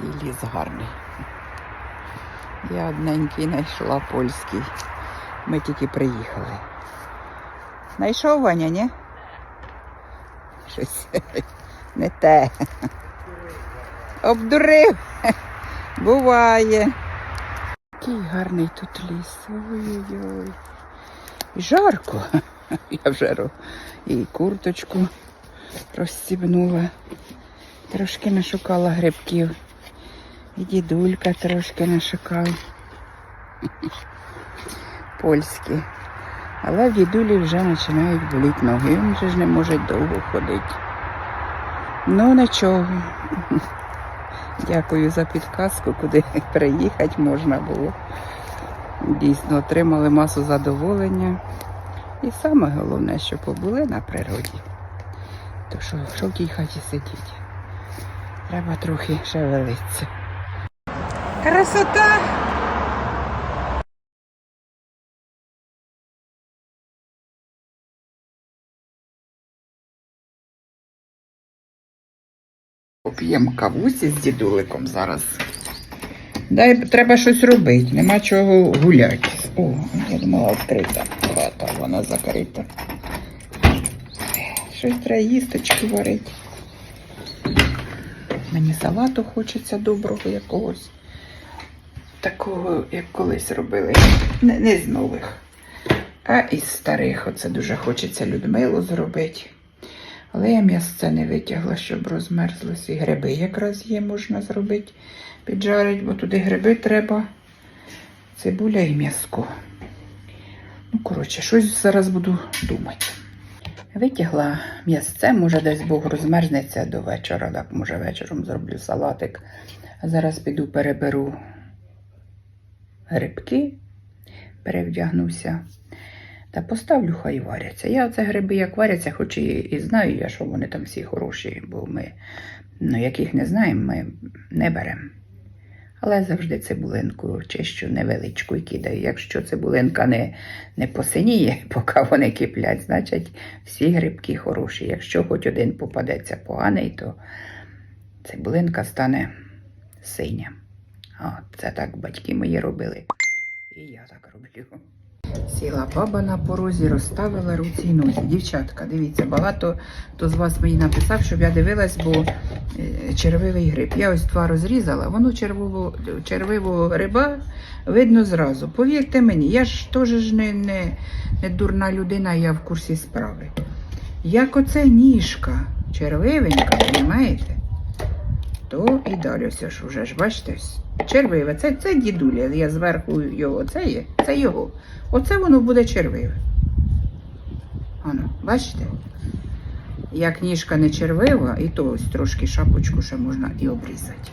Який ліс гарний. Я одненький знайшла польський. Ми тільки приїхали. Знайшов Ваня, ні? Щось не те. Обдурив. Буває. Який гарний тут ліс. Ой-ой-ой. І жарко. Я вже і курточку розстібнула. Трошки нашукала грибків. Дідулька трошки нашукав. Польські. Але дідулі вже починають боліти ноги. Він же ж не може довго ходити. Ну нічого. Дякую за підказку, куди приїхати можна було. Дійсно, отримали масу задоволення. І саме головне, що побули на природі. То що, що в тій хаті сидіть? Треба трохи шевелитися. Красота! Поп'ємо кавусі з дідуликом зараз. Дай треба щось робити, нема чого гуляти. О, я думала відкрита. Хата, вона закрита. Щось треба їсточки варити. Мені салату хочеться доброго якогось. Такого, як колись робили. Не, не з нових. А із старих. Оце дуже хочеться Людмилу зробити. Але я м'ясце не витягла, щоб розмерзлось. І гриби якраз є, можна зробити, піджарити, бо туди гриби треба. Цибуля і м'яско. Ну, коротше, щось зараз буду думати. Витягла м'ясце, може, десь Бог розмерзнеться до вечора, так, може, вечором зроблю салатик. А зараз піду переберу грибки, перевдягнуся та поставлю, хай варяться. Я оце гриби як варяться, хоч і, і знаю я, що вони там всі хороші, бо ми, ну, яких не знаємо, ми не беремо. Але завжди цибулинку чищу невеличку і кидаю. Якщо цибулинка не, не посиніє, поки вони киплять, значить всі грибки хороші. Якщо хоч один попадеться поганий, то цибулинка стане синя. От, це так батьки мої робили. І я так роблю. Сіла баба на порозі, розставила руці й нозі. Дівчатка, дивіться, багато хто з вас мені написав, щоб я дивилась, бо е, червивий гриб. Я ось два розрізала, воно червово, червивого гриба видно зразу. Повірте мені, я ж теж ж не, не, не дурна людина, я в курсі справи. Як оце ніжка червивенька, розумієте? То і далі ось ж уже ж, бачите, червиве. Це, це дідуля, я зверху його, це є, це його. Оце воно буде червиве. Воно, бачите? Як ніжка не червива, і то ось трошки шапочку ще можна і обрізати.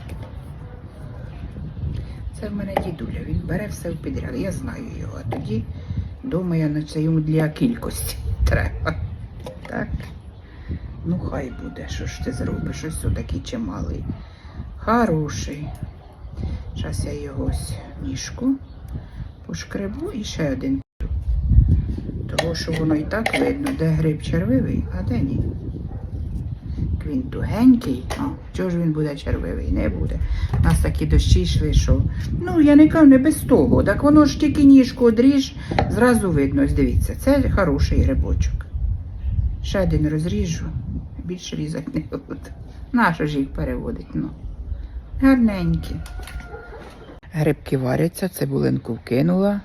Це в мене дідуля, він бере все в підряд. Я знаю його, а тоді думаю, на це йому для кількості треба. Так. Ну, хай буде, що ж ти зробиш, ось такий чималий. Хороший. Зараз я його ось ніжку пошкребу і ще один. Того, що воно і так видно, де гриб червивий, а де ні. Він тугенький, а чого ж він буде червивий? Не буде. У нас такі дощі йшли, що. Ну, я не кажу, не без того. Так воно ж тільки ніжку одріж, зразу видно. Ось дивіться, це хороший грибочок. Ще один розріжу, більше різати не буду. Нащо ж їх переводить? Ну. Гарненькі. Грибки варяться, цибулинку вкинула.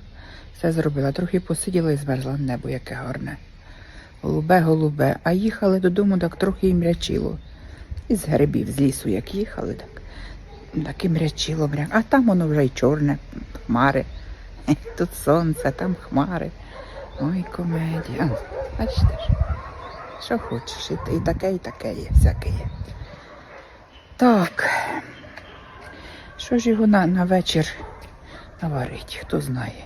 Все зробила. Трохи посиділа і зверзла небо, яке гарне. Голубе, голубе. А їхали додому, так трохи і мрячило. Із грибів з лісу, як їхали, так, так і мрячило. Мря... А там воно вже й чорне, хмари. Тут сонце, там хмари. Ой, комедія. Бачите ж, що хочеш, і, таке, і таке є, всяке є. Так. Що ж його на, на вечір наварить, хто знає.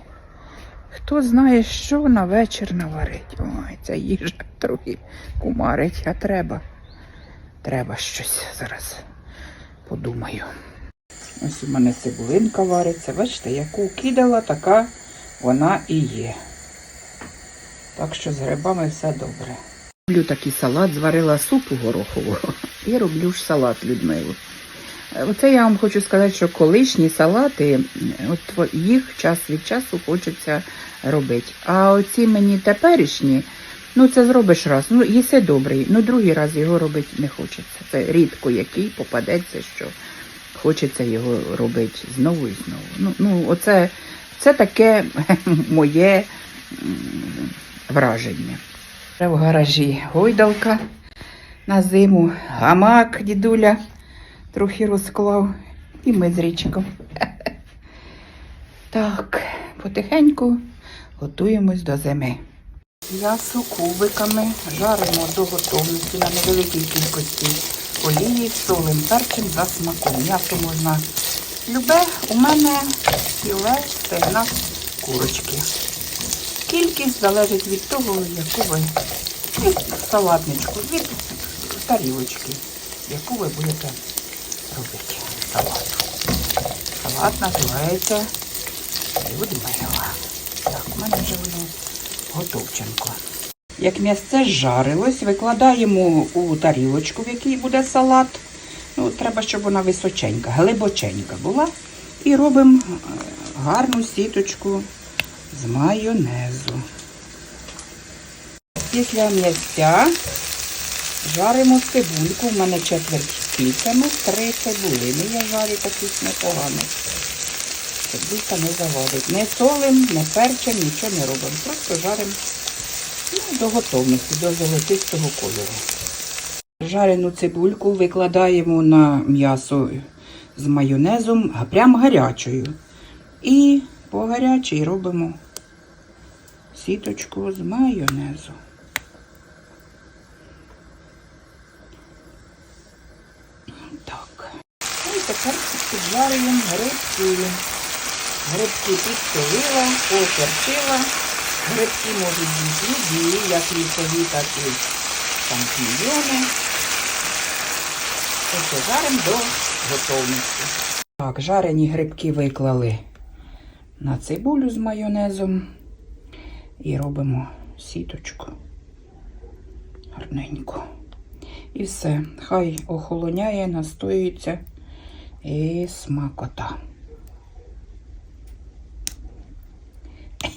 Хто знає, що на вечір наварить. Ой, ця їжа трохи кумарить, а треба. Треба щось зараз подумаю. Ось у мене цибулинка вариться. Бачите, яку кидала, така вона і є. Так що з грибами все добре. Роблю такий салат, зварила супу горохового і роблю ж салат Людмилу. Оце я вам хочу сказати, що колишні салати, от їх час від часу хочеться робити. А оці мені теперішні, ну це зробиш раз, ну їси добрий, ну другий раз його робити не хочеться. Це рідко який попадеться, що хочеться його робити знову і знову. Ну, ну оце це таке моє враження. Вже В гаражі гойдалка на зиму, гамак дідуля трохи розклав, і ми з річком. Так, потихеньку готуємось до зими. М'ясо кубиками жаримо до готовності на невеликій кількості олії, солим, перчим за смаком. М'ясо можна любе, у мене філе, стегна, курочки. Кількість залежить від того, яку ви від салатничку, від тарілочки, яку ви будете робити салат. Салат називається Людмила. Так, у мене вже воно готовченко. Як м'ясце жарилось, викладаємо у тарілочку, в якій буде салат. Ну, треба, щоб вона височенька, глибоченька була. І робимо е, гарну сіточку з майонезу. Після м'ясця жаримо цибульку. У мене четверть кільцями, три цибулини. Я жарю таких непоганих. Цибулька не завадить. Не солим, не перчим, нічого не робимо. Просто жаримо ну, до готовності, до золотистого кольору. Жарену цибульку викладаємо на м'ясо з майонезом, прям гарячою. І по гарячій робимо сіточку з майонезу. Так. І тепер піджарюємо грибки. Грибки підсолила, поперчила. Грибки можуть бути любі, як лісові, так і шампіньйони. Ось жаримо до готовності. Так, жарені грибки виклали на цибулю з майонезом і робимо сіточку гарненько. І все. Хай охолоняє, настоюється і смакота.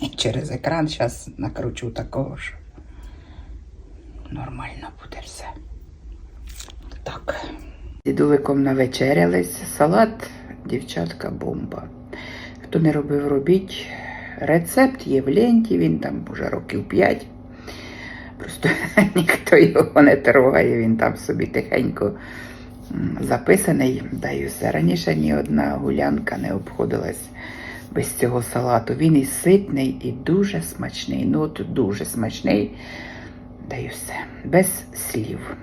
Через екран зараз накручу такого ж. Нормально буде все. Так. Дідуликом навечерялись. Салат, дівчатка, бомба. Хто не робив, робіть. Рецепт є в ленті, він там вже років 5. Просто ніхто його не трогає, він там собі тихенько записаний. Даю все. Раніше ні одна гулянка не обходилась без цього салату. Він і ситний, і дуже смачний. Ну, от дуже смачний. Даю все. Без слів.